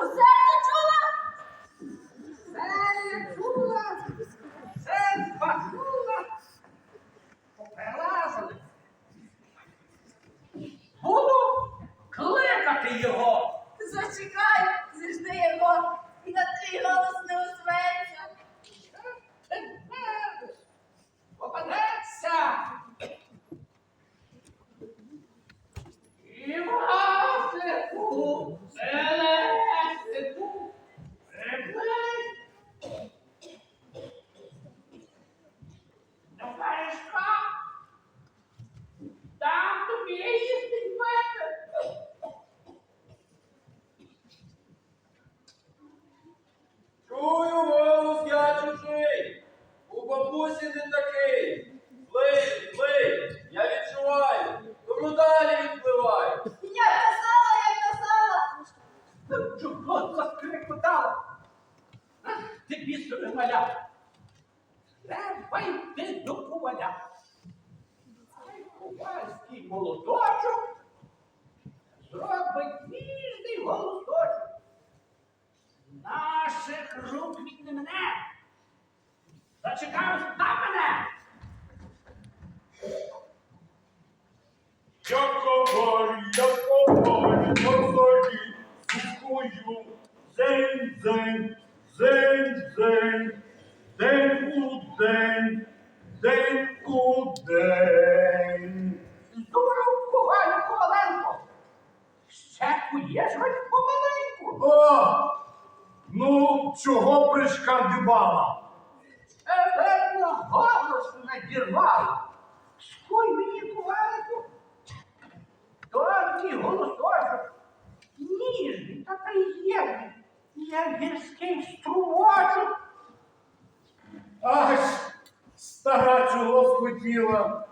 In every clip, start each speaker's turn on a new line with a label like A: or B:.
A: Усе не
B: Їсти пити.
C: Чую голос я чужий, у бабусі не такий. Плий, плий, я відчуваю, тому далі відпливай.
A: Я казала, я казала.
B: Чого заскрикотала? А, Ти бісове маля. Треба йти до коваля. Цей ковальський молоточок зробить ніжний голосочок. Наших рук він не мене. Зачекав на мене.
D: Я коваль, я коваль, на зорі кукую, зень, зень, зень, зень, день у день, день у день.
B: Здоров ковалю коваленко. Ще куєш хоч помаленьку.
D: О, ну, чого пришкандибала?
B: Еверно голос надірвала. Скуй мені ковалику. Тонкий голосочок, ніжний та приємний, як гірський струмочок.
D: Аж стара чого схотіла.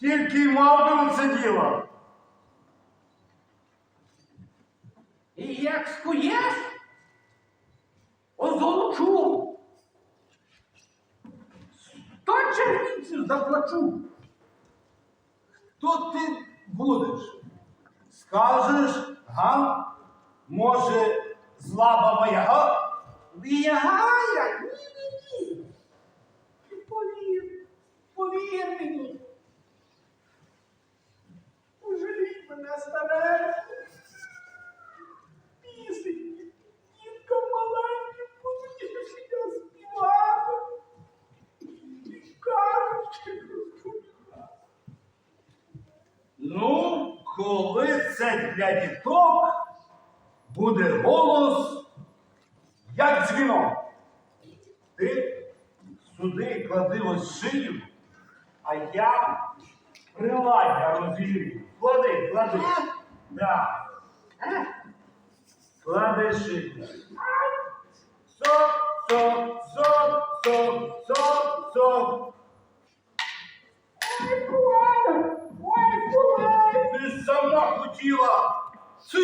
D: Тільки й мав би сиділа.
B: І як скуєш, озолочу. Сто червінців заплачу.
C: Тут ти будеш. Скажеш, га? Може, зла баба Яга?
B: Ні-ні-ні. Ти Повір, повір мені. Пожалій мене старе. Пісеньки, дітка маленька, повір, що я співаю. І кажуть, що розповідаю.
D: Ну, коли це для діток буде голос, як дзвінок. Ти сюди клади ось шию, а я приладдя розірю. Клади, клади. Да.
B: Е?
D: Клади шию. Сок, сок, сок, сок, сок, сок. Сама хотіла. Ци.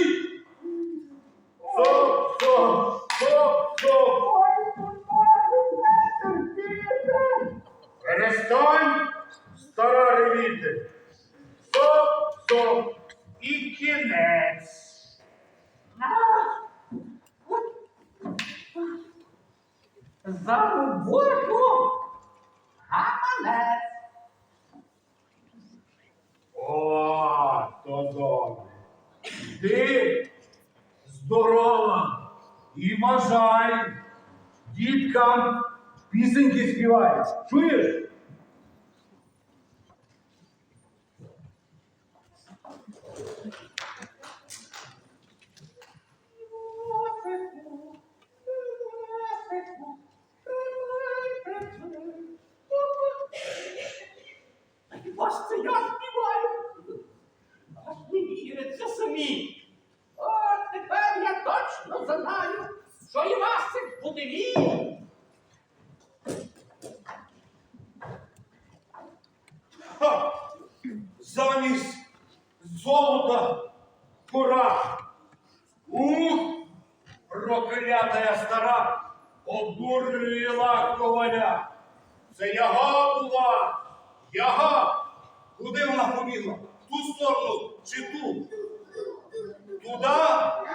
D: Сок, сок, сок, сок.
B: Ой, куля, не терпіти.
D: Перестань, стара ревіти. Стоп, стоп. І кінець.
B: За роботу
D: і бажай діткам пісеньки співаєш. Чуєш?
B: Ось це я співаю. Аж не віриться самі. О, тепер я точно знаю, що і Васик буде мій.
D: Замість золота пора. Ух, проклятая стара обдурила коваля. Це яга була. Яга. Куди вона побігла? Ту сторону чи ту? Туда?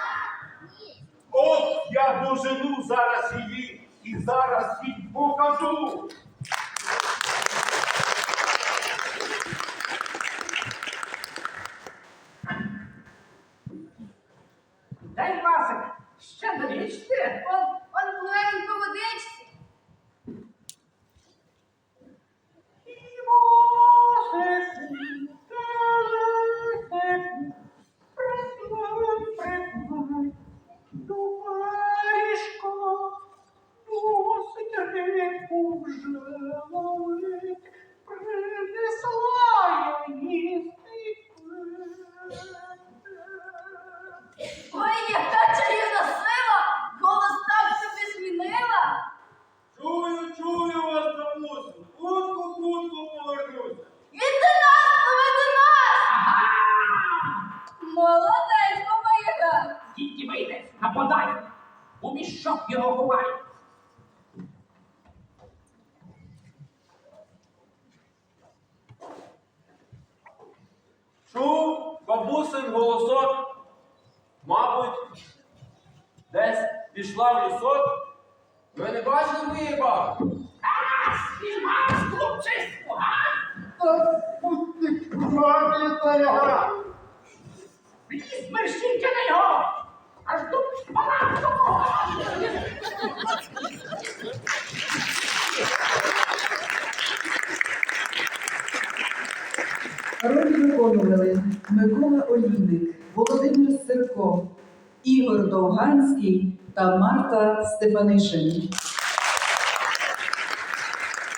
B: От я дожену зараз її і зараз їй покажу,
A: Ой, яка чарівна сила! Голос так собі змінила!
B: Чую, чую вас, бабусю. Кутку, кутку повернуся.
A: Він до нас, пливе до нас! Молодець, баба-яга!
D: Тільки вийде, нападай. У мішок його ховай.
B: Чув бабусин голосок, мабуть, десь пішла в лісок. Ви не бачили моєї баби?
D: А, спіймав хлопчиську, а? Вліз мерщінки на його. Аж тут палатку.
E: Ролі виконували Микола Олійник, Володимир Сирко, Ігор Довганський та Марта Стефанишин.